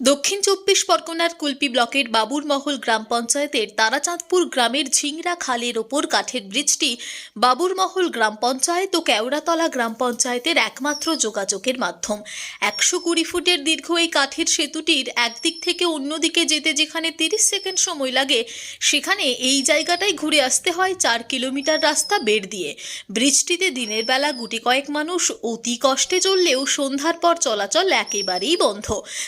দক্ষিণ চব্বিশ পরগনার কুলপি ব্লকের বাবুরমহল গ্রাম পঞ্চায়েতের তারাচাঁদপুর গ্রামের ঝিংরা খালের ওপর কাঠের ব্রিজটি বাবুরমহল গ্রাম পঞ্চায়েত ও কেওড়াতলা গ্রাম পঞ্চায়েতের একমাত্র যোগাযোগের মাধ্যম। একশো কুড়ি ফুটের দীর্ঘ এই কাঠের সেতুটির একদিক থেকে অন্যদিকে যেতে যেখানে তিরিশ সেকেন্ড সময় লাগে, সেখানে এই জায়গাটায় ঘুরে আসতে হয় চার কিলোমিটার রাস্তা বেড় দিয়ে। ব্রিজটিতে দিনের বেলা গুটি কয়েক মানুষ অতি কষ্টে চললেও সন্ধ্যার পর চলাচল একেবারেই বন্ধ।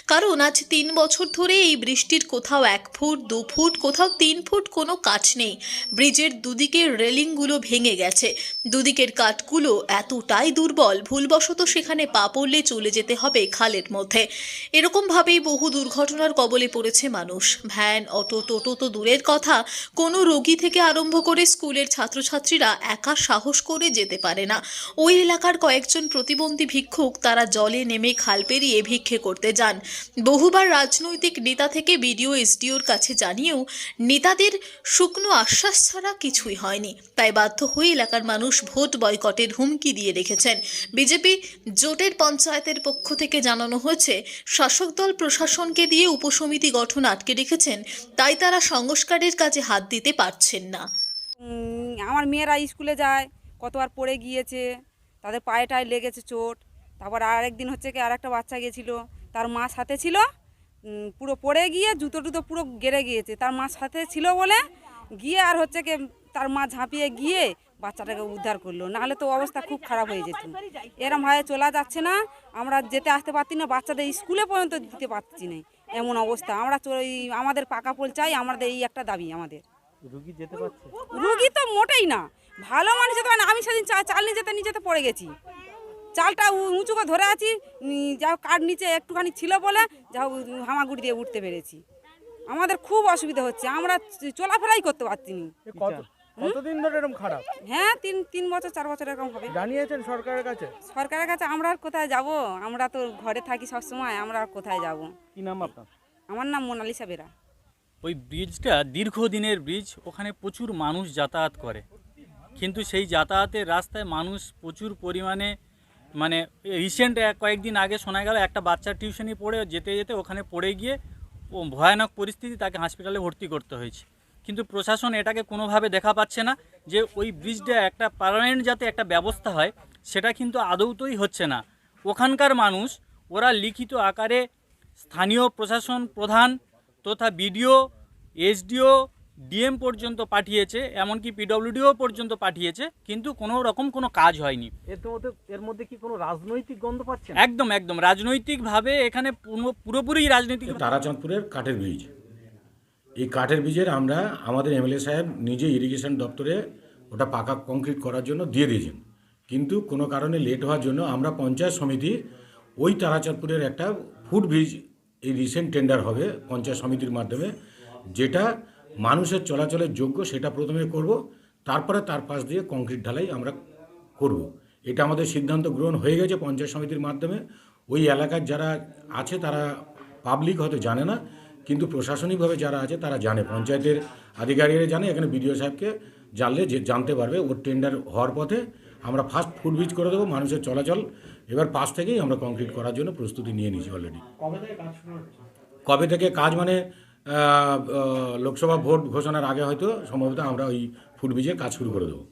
কারণ আজ তিন বছর ধরে এই বৃষ্টির কোথাও এক ফুট, দু ফুট, কোথাও তিন ফুট কোনো কাঠ নেই। ব্রিজের দুদিকের রেলিংগুলো ভেঙে গেছে। দুদিকের কাঠগুলো এতটাই দুর্বল, ভুলবশত সেখানে পা পড়লে চলে যেতে হবে খালের মধ্যে। এরকমভাবেই বহু দুর্ঘটনার কবলে পড়েছে মানুষ। ভ্যান, অটো, টোটো তো দূরের কথা। কোনো রোগী থেকে আরম্ভ করে স্কুলের ছাত্রছাত্রীরা একা সাহস করে যেতে পারে না। ওই এলাকার কয়েকজন প্রতিবন্ধী ভিক্ষুক তারা জলে নেমে খাল পেরিয়ে ভিক্ষে করতে যান। বহুবার রাজনৈতিক নেতা থেকে বিডিও, এসডিওর কাছে জানিয়েও নেতাদের শুকনো আশ্বাস ছাড়া কিছুই হয়নি। তাই বাধ্য হয়ে এলাকার মানুষ ভোট বয়কটের হুমকি দিয়ে রেখেছেন। বিজেপি জোটের পঞ্চায়েতের পক্ষ থেকে জানানো হয়েছে, শাসক দল প্রশাসনকে দিয়ে উপসমিতি গঠন আটকে রেখেছেন, তাই তারা সংস্কারের কাজে হাত দিতে পারছেন না। আমার মেয়েরা স্কুলে যায়, কতবার পড়ে গিয়েছে, তাদের পায়ে টায়ে লেগেছে চোট, তারপর আরেকদিন হচ্ছে কি আর একটা বাচ্চা গিয়েছিল তার মা সাথে ছিল পুরো পড়ে গিয়ে জুতো টুতো পুরো গেড়ে গিয়েছে। তার মা সাথে ছিল বলে গিয়ে আর হচ্ছে কি তার মা ঝাঁপিয়ে গিয়ে বাচ্চাটাকে উদ্ধার করল। নাহলে তো অবস্থা খুব খারাপ হয়ে যেত। এরম ভাবে চলা যাচ্ছে না। আমরা যেতে আসতে পারছি না বাচ্চাদের স্কুলে পর্যন্ত দিতে পারছি না। এমন অবস্থা। আমরা আমাদের পাকা পোল চাই আমাদের এই একটা দাবি আমাদের। রুগী যেতে পারছে? রুগী তো মোটেই না। ভালো মানুষ যেতে পারে না। আমি সেদিন চা- চাল নিয়ে যেতে নিচেতে পড়ে গেছি। চালটা উ- উঁচু করে ধরে আছি যা হোক কাঠ নিচে একটুখানি ছিল বলে যা হোক হামাগুড়ি দিয়ে উঠতে পেরেছি। আমাদের খুব অসুবিধা হচ্ছে আমরা চলাফেরাই করতে পারছি না। কত কতদিন ধরে এরকম খারাপ? হ্যাঁ তিন তিন বছর চার বছর এরকম হবে। জানিয়েছেন সরকারের কাছে? সরকারের কাছে আমরা আর কোথায় যাব? আমরা তো ঘরে থাকি সবসময় আমরা আর কোথায় যাব? কি নাম আপনার? আমার নাম মোনালিসা বেরা। ওই ব্রিজটা দীর্ঘদিনের ব্রিজ ওখানে প্রচুর মানুষ যাতায়াত করে। কিন্তু সেই যাতায়াতের রাস্তায় মানুষ প্রচুর পরিমাণে মানে রিসেন্ট কয়েকদিন আগে শোনা গেল, একটা বাচ্চা টিউশনি পড়ে যেতে যেতে ওখানে পড়ে গিয়ে ও ভয়ানক পরিস্থিতি তাকে হসপিটালে ভর্তি করতে হয়েছে। কিন্তু প্রশাসন এটাকে কোনোভাবে দেখা পাচ্ছে না যে ওই ব্রিজটা একটা পার্মানেন্ট যাতে একটা ব্যবস্থা হয়, সেটা কিন্তু আদৌতই হচ্ছে না। ওখানকার মানুষ, ওরা লিখিত আকারে স্থানীয় প্রশাসন প্রধান তথা বিডিও, এসডিও ডিএম পর্যন্ত পাঠিয়েছে এমনকি পিডব্লিউডিও পর্যন্ত পাঠিয়েছে কিন্তু কোনো রকম কোনো কাজ হয়নি। এর মধ্যে এর মধ্যে কি কোনো রাজনৈতিক গন্ধ পাচ্ছেন একদম একদম। রাজনৈতিকভাবে এখানে পুরো- পুরোপুরি রাজনৈতিক তারাচাঁদপুরের কাঠের ব্রিজ। এই কাঠের ব্রিজের আমরা আমাদের এমএলএ সাহেব নিজে ইরিগেশন দপ্তরে ওটা পাকা কংক্রিট করার জন্য দিয়ে দিয়েছেন। কিন্তু কোনো কারণে লেট হওয়ার জন্য আমরা পঞ্চায়েত সমিতি ওই তারাচাঁদপুরের একটা ফুট ব্রিজ এই রিসেন্ট টেন্ডার হবে পঞ্চায়েত সমিতির মাধ্যমে যেটা মানুষের চলাচলের যোগ্য সেটা প্রথমে করব তারপরে তার পাশ দিয়ে কংক্রিট ঢালাই আমরা করব। এটা আমাদের সিদ্ধান্ত গ্রহণ হয়ে গেছে পঞ্চায়েত সমিতির মাধ্যমে। ওই এলাকার যারা আছে তারা পাবলিক হয়তো জানে না কিন্তু প্রশাসনিকভাবে যারা আছে তারা জানে। পঞ্চায়েতের আধিকারিকরা জানে এখানে বিডিও সাহেবকে জানলে যে জানতে পারবে ওর টেন্ডার হওয়ার পথে আমরা ফার্স্ট ফুট ব্রিজ করে দেবো মানুষের চলাচল। এবার পাশ থেকেই আমরা কংক্রিট করার জন্য প্রস্তুতি নিয়ে নিয়েছি অলরেডি কবে থেকে কাজ মানে লোকসভা ভোট ঘোষণার আগে হয়তো সম্ভবত আমরা ওই ফুট ব্রিজের কাজ শুরু করে দেবো।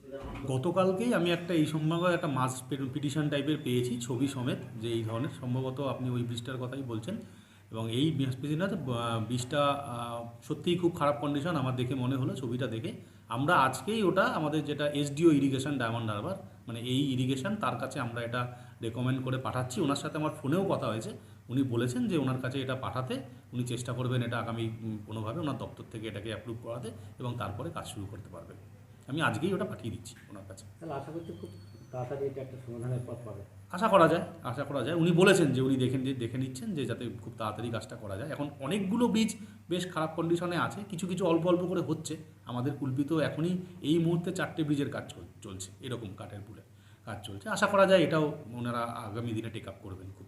গতকালকেই আমি একটা, এই সম্ভবত একটা মাস পিটিশন টাইপের পেয়েছি ছবি সমেত, যে এই ধরনের। সম্ভবত আপনি ওই ব্রিজটার কথাই বলছেন। এবং এই বৃহস্পতিনাথ ব্রিজটা সত্যিই খুব খারাপ কন্ডিশন আমার দেখে মনে হলো ছবিটা দেখে। আমরা আজকেই ওটা, আমাদের যেটা এসডিও ইরিগেশন ডায়মন্ড হারবার মানে এই ইরিগেশন তার কাছে আমরা এটা রেকমেন্ড করে পাঠাচ্ছি। ওনার সাথে আমার ফোনেও কথা হয়েছে। উনি বলেছেন যে ওনার কাছে এটা পাঠাতে উনি চেষ্টা করবেন এটা আগামী কোনোভাবে ওনার দপ্তর থেকে এটাকে অ্যাপ্রুভ করাতে এবং তারপরে কাজ শুরু করতে পারবেন। আমি আজকেই ওটা পাঠিয়ে দিচ্ছি ওনার কাছে। তাহলে আশা করছি খুব তাড়াতাড়ি এটা একটা সমাধানের পথ পাবে। আশা করা যায় আশা করা যায়। উনি বলেছেন যে উনি দেখেন যে দেখে নিচ্ছেন যে যাতে খুব তাড়াতাড়ি কাজটা করা যায়। এখন অনেকগুলো বীজ বেশ খারাপ কন্ডিশনে আছে কিছু কিছু অল্প অল্প করে হচ্ছে। আমাদের কুলপিত এখনই এই মুহূর্তে চারটে ব্রিজের কাজ চল- চলছে এরকম কাঠের পুলে কাজ চলছে। আশা করা যায় এটাও ওনারা আগামী দিনে টেক আপ করবেন খুব